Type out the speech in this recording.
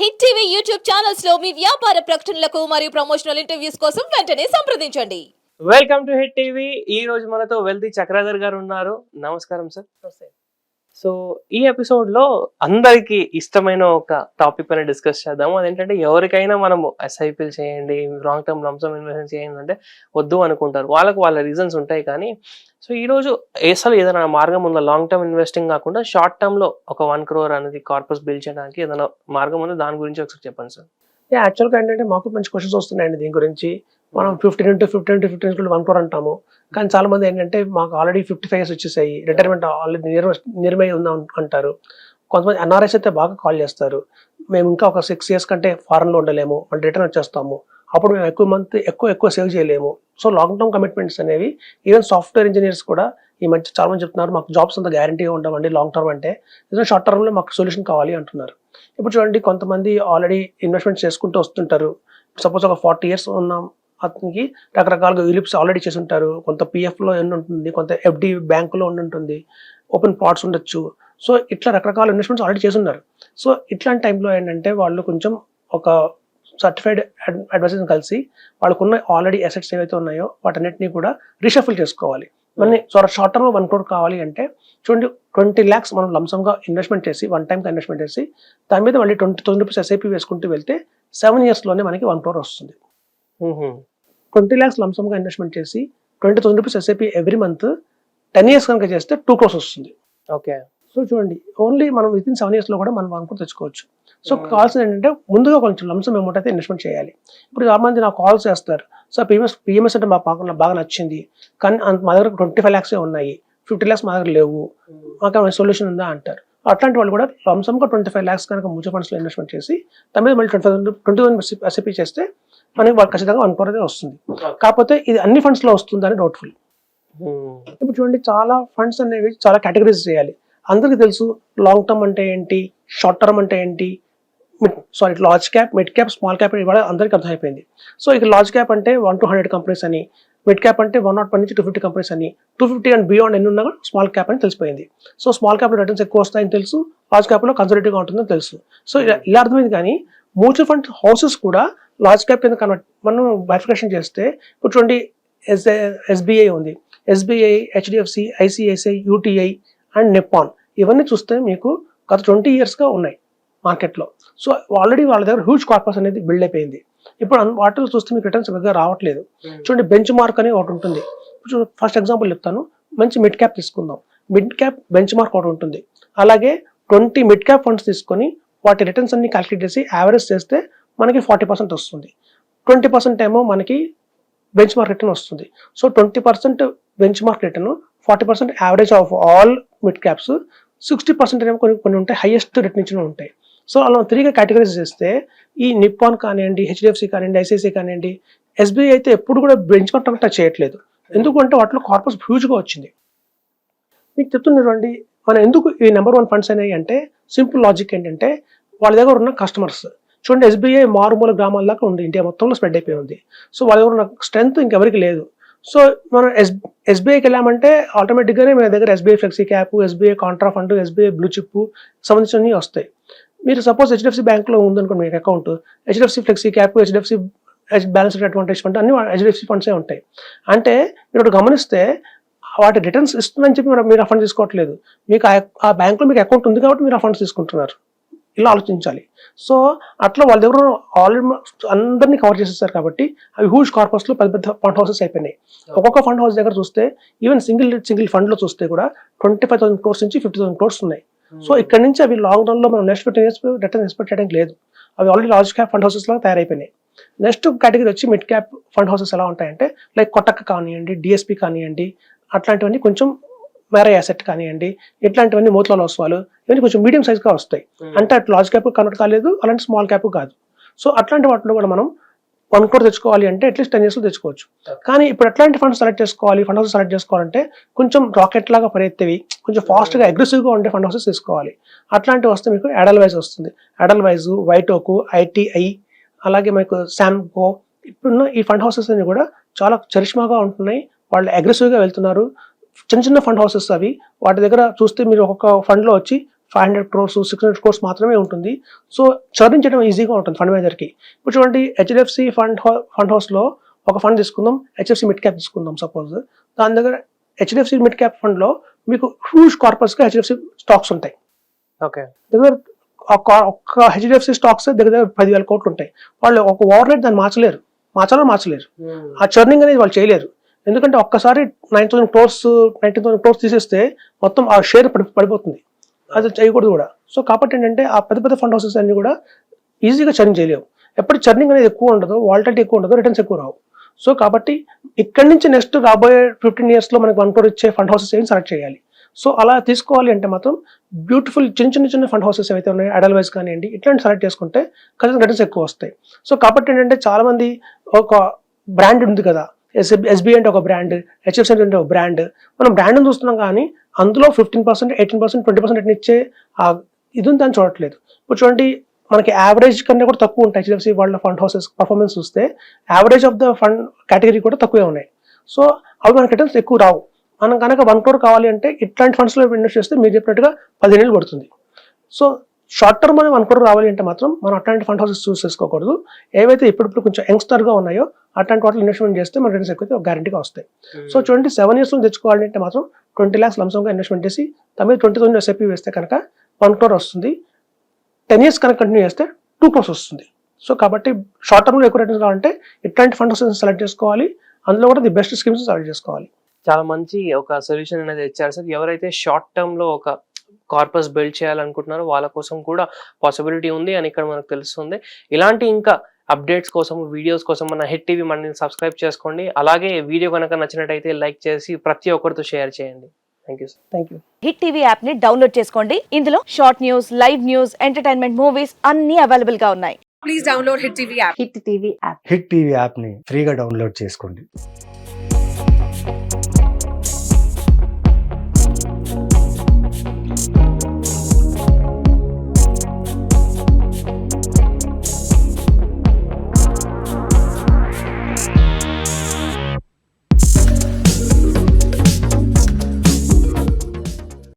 Hit TV YouTube ఛానల్స్లో మీ వ్యాపార ప్రకటనలకు మరియు ప్రమోషనల్ ఇంటర్వ్యూస్ కోసం వెంటనే సంప్రదించండి. Welcome to Hit TV. ఈ రోజు మనతో వెల్తీ చక్రధర్ గారు ఉన్నారు. నమస్కారం సార్. సో ఈ ఎపిసోడ్లో అందరికీ అందరికి ఇష్టమైన ఒక టాపిక్ పైన డిస్కస్ చేద్దాము. అదేంటంటే ఎవరికైనా మనము ఎస్ఐపిల్ చేయండి లాంగ్ టర్మ్ లంసమ్ ఇన్వెస్ట్మెంట్ చేయండి అంటే వద్దు అనుకుంటారు. వాళ్ళకు వాళ్ళ రీజన్స్ ఉంటాయి కానీ సో ఈరోజు అసలు ఏదైనా మార్గం ఉందా? లాంగ్ టర్మ్ ఇన్వెస్టింగ్ కాకుండా షార్ట్ టర్మ్లో ఒక వన్ క్రోర్ అనేది కార్పస్ బిల్ చేయడానికి ఏదైనా మార్గం ఉందో? దాని గురించి ఒకసారి చెప్పండి సార్. యాక్చువల్గా ఏంటంటే మాకు మంచి క్వశ్చన్స్ వస్తున్నాయండి దీని గురించి. మనం fifteen into fifteen into fifteen one crore అంటాము. కానీ చాలా మంది ఏంటంటే మాకు ఆల్రెడీ ఫిఫ్టీ ఫైవ్ ఇయర్స్ వచ్చేసాయి. రిటైర్మెంట్ ఆల్రెడీ నిర్మై ఉందా అంటారు. కొంతమంది ఎన్ఆర్ఎస్ అయితే బాగా కాల్ చేస్తారు. మేము ఇంకా ఒక సిక్స్ ఇయర్స్ కంటే ఫారెన్లో ఉండలేము. అంటే రిటర్న్ వచ్చేస్తాము. అప్పుడు మేము ఎక్కువ మంత్ ఎక్కువ ఎక్కువ సేవ్ చేయలేము. సో లాంగ్ టర్మ్ కమిట్మెంట్స్ అనేవి ఈవెన్ సాఫ్ట్వేర్ ఇంజనీర్స్ కూడా ఈ మధ్య చాలా మంది చెప్తున్నారు మాకు జాబ్స్ అంత గ్యారంటీగా ఉండవండి లాంగ్ టర్మ్ అంటే. ఏదైనా షార్ట్ టర్మ్లో మాకు సొల్యూషన్ కావాలి అంటున్నారు. ఇప్పుడు చూడండి కొంతమంది ఆల్రెడీ ఇన్వెస్ట్మెంట్ చేసుకుంటూ వస్తుంటారు. సపోజ్ ఒక ఫార్టీ ఇయర్స్ ఉన్నాం అతనికి రకరకాలుగా యూలిప్స్ ఆల్రెడీ చేసి ఉంటారు. కొంత పిఎఫ్లో ఎన్ని ఉంటుంది కొంత ఎఫ్డి బ్యాంకులో ఉండి ఉంటుంది ఓపెన్ ప్లాట్స్ ఉండొచ్చు. సో ఇట్లా రకరకాల ఇన్వెస్ట్మెంట్స్ ఆల్రెడీ చేసి ఉన్నారు. సో ఇట్లాంటి టైంలో ఏంటంటే వాళ్ళు కొంచెం ఒక సర్టిఫైడ్ అడ్వైజర్ని కలిసి వాళ్ళకున్న ఆల్రెడీ అసెట్స్ ఏవైతే ఉన్నాయో వాటన్నిటిని కూడా రీషఫుల్ చేసుకోవాలి. మన షార్ట్ టర్మ్లో వన్ క్రోడ్ కావాలి అంటే చూడండి ట్వంటీ ల్యాక్స్ మనం లంసంగా ఇన్వెస్ట్మెంట్ చేసి వన్ టైంకి ఇన్వెస్ట్మెంట్ చేసి దాని మీద మళ్ళీ ట్వంటీ థౌసండ్ రూపీస్ ఎస్ఐపి వేసుకుంటూ వెళ్తే సెవెన్ ఇయర్స్లోనే మనకి వన్ క్రోర్ వస్తుంది. ట్వంటీ ల్యాక్స్ లంసమ్గా ఇన్వెస్ట్మెంట్ చేసి twenty thousand rupees SIP every month ten years కనుక చేస్తే టూ క్రోర్స్ వస్తుంది. ఓకే. సో చూడండి ఓన్లీ మనం విత్ ఇన్ సెవెన్ ఇయర్స్లో కూడా మనం వన్ క్రోర్ తెచ్చుకోవచ్చు. So Hmm. కావాల్సింది ఏంటంటే ముందుగా కొంచెం లంసం అమౌంట్ అయితే ఇన్వెస్ట్మెంట్ చేయాలి. ఇప్పుడు చాలా మంది నాకు కాల్స్ చేస్తారు. సో పిఎంఎస్ పిఎంఎస్ అంటే మా పాప నాకు బాగా నచ్చింది. కానీ మా దగ్గర ట్వంటీ ఫైవ్ ల్యాక్సే ఉన్నాయి. ఫిఫ్టీ ల్యాక్స్ మా దగ్గర లేవు. మాకు ఏమైనా సొల్యూషన్ ఉందా అంటారు. అట్లాంటి వాళ్ళు కూడా లంసమ్గా ట్వంటీ ఫైవ్ ల్యాక్స్ కనుక మ్యూచువల్ ఫండ్స్లో ఇన్వెస్ట్మెంట్ చేసి మీద మళ్ళీ ట్వంటీ ట్వంటీ థౌసండ్ ఎస్ఐపి చేస్తే మనకి వాళ్ళు ఖచ్చితంగా వన్ క్రోర్ అయితే వస్తుంది. కాకపోతే ఇది అన్ని ఫండ్స్లో లో వస్తుందని డౌట్ఫుల్ ఇప్పుడు చూడండి చాలా ఫండ్స్ అనేవి చాలా కేటగిరీస్ చేయాలి. అందరికీ తెలుసు లాంగ్ టర్మ్ అంటే ఏంటి షార్ట్ టర్మ్ అంటే ఏంటి sorry large cap mid cap small cap ఇవాళ అందరికీ అర్థమైపోయింది. సో ఇక లార్జ్ క్యాప్ అంటే వన్ టు హండ్రెడ్ కంపెనీస్ అని మిడ్ క్యాప్ అంటే వన్ నాట్ వన్ నుంచి టూ ఫిఫ్టీ కంపెనీస్ అని టూ ఫిఫ్టీ అండ్ బియాండ్ ఎన్ని ఉన్నా స్మాల్ క్యాప్ అని తెలిసిపోయింది. సో స్మాల్ క్యాప్లో రిటర్న్స్ ఎక్కువ వస్తాయని తెలుసు లార్జ్ క్యాప్లో కన్సర్వేటివ్గా ఉంటుందని తెలుసు. సో ఇలా ఇలా అర్థమైంది కానీ మ్యూచువల్ ఫండ్ హౌసెస్ కూడా లార్జ్ క్యాప్ కింద కన్వర్ట్ మనం బైఫికేషన్ చేస్తే ఇప్పుడు చూడండి ఎస్ ఎస్బీఐ ఉంది. SBI HDFC ICICI UTI and Nippon ఇవన్నీ చూస్తే మీకు గత ట్వంటీ ఇయర్స్గా ఉన్నాయి మార్కెట్లో సో ఆల్రెడీ వాళ్ళ దగ్గర హ్యూజ్ కార్పస్ అనేది బిల్డ్ అయిపోయింది. ఇప్పుడు వాటిలో చూస్తే మీకు రిటర్న్స్ పెద్దగా రావట్లేదు. చూడండి బెంచ్ మార్క్ అని ఒకటి ఉంటుంది. ఫస్ట్ ఎగ్జాంపుల్ చెప్తాను. మంచి మిడ్ క్యాప్ తీసుకుందాం. మిడ్ క్యాప్ బెంచ్ మార్క్ ఒకటి ఉంటుంది. అలాగే ట్వంటీ మిడ్ క్యాప్ ఫండ్స్ తీసుకొని వాటి రిటర్న్స్ అన్ని క్యాలిక్యులేట్ చేసి యావరేజ్ చేస్తే మనకి ఫార్టీ పర్సెంట్ వస్తుంది. ట్వంటీ పర్సెంట్ ఏమో మనకి బెంచ్ మార్క్ రిటర్న్ వస్తుంది. So twenty percent benchmark return forty percent average of all mid caps sixty percent ఏమో కొన్ని కొన్ని ఉంటాయి. హైయెస్ట్ రిటర్న్ ఇచ్చిన ఉంటాయి. సో అలా త్రీగా కేటగిరీస్ చేస్తే ఈ నిప్పాన్ కానివ్వండి హెచ్డిఎఫ్సి కానివ్వండి ఐసీఐసీ కానివ్వండి ఎస్బీఐ అయితే ఎప్పుడు కూడా బెంచ్ మార్క్ టచ్ చేయట్లేదు. ఎందుకంటే వాటిలో కార్పస్ హ్యూజ్గా వచ్చింది. మీకు చెప్తున్నటువంటి మనం ఎందుకు ఈ నెంబర్ వన్ ఫండ్స్ అయినాయి అంటే సింపుల్ లాజిక్ ఏంటంటే వాళ్ళ దగ్గర ఉన్న కస్టమర్స్ చూడండి ఎస్బీఐ మారుమూల గ్రామాల దాకా ఉంది. ఇండియా మొత్తంలో స్ప్రెడ్ అయిపోయి ఉంది. సో వాళ్ళ ఉన్న స్ట్రెంత్ ఇంకెవరికి లేదు. సో మనం ఎస్ ఎస్బీఐకి వెళ్ళామంటే ఆటోమేటిక్గానే మన దగ్గర SBI flexi cap SBI contra fund SBI blue chip సంబంధించినవి వస్తాయి. మీరు సపోజ్ హెచ్డిఎఫ్సి బ్యాంక్లో ఉందనుకోండి మీకు account HDFC flexi cap HDFC balance advantage fund అన్ని హెచ్డిఎఫ్సి ఫండ్సే ఉంటాయి. అంటే మీరు ఒకటి గమనిస్తే వాటి రిటర్న్స్ ఇస్తుందని చెప్పి మీరు ఆ ఫండ్ తీసుకోవట్లేదు. మీకు ఆ బ్యాంక్లో మీకు అకౌంట్ ఉంది కాబట్టి మీరు ఆ ఫండ్స్ తీసుకుంటున్నారు. ఇలా ఆలోచించాలి. సో అట్లా వాళ్ళ దగ్గర ఆల్రెడీ అందరినీ కవర్ చేసేసారు కాబట్టి అవి హ్యూజ్ కార్పస్లో పెద్ద పెద్ద ఫండ్ హౌసెస్ అయిపోయినాయి. ఒక్కొక్క ఫండ్ హౌస్ దగ్గర చూస్తే ఈవెన్ సింగిల్ సింగిల్ ఫండ్లో చూస్తే కూడా ట్వంటీ ఫైవ్ థౌసండ్ క్రోర్స్ నుంచి ఫిఫ్టీ థౌసండ్ క్రోర్స్ ఉన్నాయి. సో ఇక్కడ నుంచి అవి లాంగ్ రన్లో మనం next fifteen years return expect చేయడానికి లేదు. అవి already large cap fund houses లాగా తయారైపోయినాయి. నెక్స్ట్ కేటగిరీ వచ్చి మిడ్ క్యాప్ ఫండ్ హౌసెస్ ఎలా ఉంటాయంటే లైక్ కొట్టక్క కానివ్వండి డిఎస్పి కానివ్వండి అట్లాంటివన్నీ కొంచెం మేరే అసెట్ కానివ్వండి ఇట్లాంటివన్నీ మూతలలో వస్తువులు ఇవన్నీ కొంచెం మీడియం సైజ్గా వస్తాయి. అంటే అటు లార్జ్ క్యాప్ కన్వర్ట్ కాలేదు అలాంటి స్మాల్ క్యాప్ కాదు. సో అట్లాంటి వాటిలో కూడా మనం వన్ క్రోర్ తెచ్చుకోవాలి అంటే అట్లీస్ట్ టెన్ ఇయర్స్లో తెచ్చుకోవచ్చు. కానీ ఇప్పుడు ఎట్లాంటి ఫండ్స్ సెలెక్ట్ చేసుకోవాలి ఫండ్ హౌస్ సెలెక్ట్ చేసుకోవాలంటే కొంచెం రాకెట్ లాగా పరిగెత్తేవి కొంచెం ఫాస్ట్గా అగ్రెసివ్గా ఉండే ఫండ్ హౌసెస్ తీసుకోవాలి. అట్లాంటివి వస్తే మీకు ఎడల్ వైజ్ వస్తుంది ఎడల్ వైజ్ వైటోకు ఐటీఐ అలాగే మీకు శాంకో ఇప్పుడున్న ఈ ఫండ్ హౌసెస్ అన్ని కూడా చాలా చరిష్మాగా ఉంటున్నాయి. వాళ్ళు అగ్రెసివ్గా వెళ్తున్నారు. చిన్న చిన్న ఫండ్ హౌసెస్ అవి వాటి దగ్గర చూస్తే మీరు ఒక్కొక్క ఫండ్లో వచ్చి five hundred crores six hundred crores మాత్రమే ఉంటుంది. సో చర్నింగ్ చేయడం ఈజీగా ఉంటుంది ఫండ్ మేనేజర్కి ఇప్పుడు చూడండి హెచ్డిఎఫ్సి ఫండ్ ఫండ్ హౌస్లో ఒక ఫండ్ తీసుకుందాం హెచ్ఎఫ్సి మిడ్ క్యాప్ తీసుకుందాం సపోజ్ దాని దగ్గర హెచ్డిఎఫ్సి మిడ్ క్యాప్ ఫండ్లో మీకు హ్యూజ్ కార్పస్గా హెచ్డిఎఫ్సి స్టాక్స్ ఉంటాయి. ఓకే దగ్గర ఒక ఒక్క హెచ్డిఎఫ్సి స్టాక్స్ దగ్గర దగ్గర పదివేల కోట్లు ఉంటాయి. వాళ్ళు ఒక ఓవర్ నైట్ దాన్ని మార్చలేరు. మార్చాలో మార్చలేరు. ఆ చర్నింగ్ అనేది వాళ్ళు చేయలేరు. ఎందుకంటే ఒక్కసారి nine thousand crores nineteen thousand crores తీసేస్తే మొత్తం ఆ షేర్ పడి పడిపోతుంది. అది చేయకూడదు కూడా. సో కాబట్టి ఏంటంటే ఆ పెద్ద పెద్ద ఫండ్ హౌసెస్ అన్ని కూడా ఈజీగా చర్నింగ్ చేయలేవు. ఎప్పుడు చర్నింగ్ అనేది ఎక్కువ ఉండదు వాలిటీ ఎక్కువ ఉండదు రిటర్న్స్ ఎక్కువ రావు. సో కాబట్టి ఇక్కడి నుంచి నెక్స్ట్ రాబోయే ఫిఫ్టీన్ ఇయర్స్లో మనకి వన్ క్రోర్ ఇచ్చే ఫండ్ హౌసెస్ ఏం సెలెక్ట్ చేయాలి? సో అలా తీసుకోవాలి అంటే మాత్రం బ్యూటిఫుల్ చిన్న చిన్న చిన్న ఫండ్ హౌసెస్ ఏవైతే ఉన్నాయో అడల్వైజ్ కానివ్వండి ఇట్లాంటి సెలెక్ట్ చేసుకుంటే ఖచ్చితంగా రిటర్న్స్ ఎక్కువ వస్తాయి. సో కాబట్టి ఏంటంటే చాలామంది ఒక బ్రాండ్ ఉంది కదా ఎస్బీఐ అంటే ఒక బ్రాండ్ హెచ్ఎఫ్సి అంటే ఒక బ్రాండ్ మనం బ్రాండ్ చూస్తున్నాం కానీ అందులో fifteen percent eighteen percent twenty percent ఇచ్చే ఆ ఇది దాన్ని చూడట్లేదు. ఇప్పుడు చూడండి మనకి యావరేజ్ కన్నా కూడా తక్కువ ఉంటాయి హెచ్ఎఫ్సి వాళ్ళ ఫండ్ హౌసెస్ పర్ఫార్మెన్స్ చూస్తే. Average of the fund category కూడా తక్కువే ఉన్నాయి. సో అవి మనకి రిటర్న్స్ ఎక్కువ రావు. మనం కనుక వన్ క్రోర్ కావాలి అంటే ఇట్లాంటి ఫండ్స్లో ఇన్వెస్ట్ చేస్తే మీరు చెప్పినట్టుగా పదిహేను పడుతుంది. సో షార్ట్ టర్మ్ అని వన్ క్రోర్ రావాలి అంటే మాత్రం మనం అట్లాంటి ఫండ్ హౌసెస్ చూస్ చేసుకోకూడదు. ఏవైతే ఇప్పుడిప్పుడు కొంచెం యంగ్స్టర్గా ఉన్నాయో అట్లాంటి వాటిలో ఇన్వెస్ట్మెంట్ చేస్తే మన రిటర్న్స్ ఎక్కువ గ్యారంటీగా వస్తాయి. సో ట్వంటీ సెవెన్ ఇయర్స్ నుంచి తెచ్చుకోవాలి అంటే మాత్రం ట్వంటీ ల్యాక్స్ లంసంగా ఇన్వెస్ట్మెంట్ చేసి తమిళ ట్వంటీ థౌసండ్ ఎస్ఐపి వేస్తే కనుక వన్ క్రోర్ వస్తుంది. టెన్ ఇయర్స్ కనుక కంటిన్యూ చేస్తే టూ క్రోర్స్ వస్తుంది. సో కాబట్టి షార్ట్ టర్మ్లో ఎక్కువ రిటర్న్స్ కావాలంటే ఇట్లాంటి ఫండ్ హౌసెస్ సెలెక్ట్ చేసుకోవాలి. అందులో కూడా ది బెస్ట్ స్కీమ్స్ సెలెక్ట్ చేసుకోవాలి. చాలా మంచి ఒక సొల్యూషన్ అనేది ఇచ్చారు సార్. ఎవరైతే షార్ట్ టర్మ్లో ఒక కార్పస్ బిల్డ్ చేయాలనుకుంటున్నారో వాళ్ళ కోసం కూడా పాసిబిలిటీ ఉంది అని ఇక్కడ మనకు తెలుస్తుంది. ఇలాంటి ఇంకా అప్డేట్స్ కోసం వీడియోస్ కోసం మన హిట్ టీవీ మనని సబ్స్క్రైబ్ చేసుకోండి. అలాగే వీడియో కనుక నచ్చినట్టయితే లైక్ చేసి ప్రతి ఒక్కరితో షేర్ చేయండి. Thank you sir thank you Hit TV యాప్ని డౌన్లోడ్ చేసుకోండి. ఇందులో short news live news entertainment movies అన్ని అవైలబుల్గా ఉన్నాయి. Please download Hit TV app. Hit TV app Hit TV యాప్ని ఫ్రీగా డౌన్లోడ్ చేసుకోండి.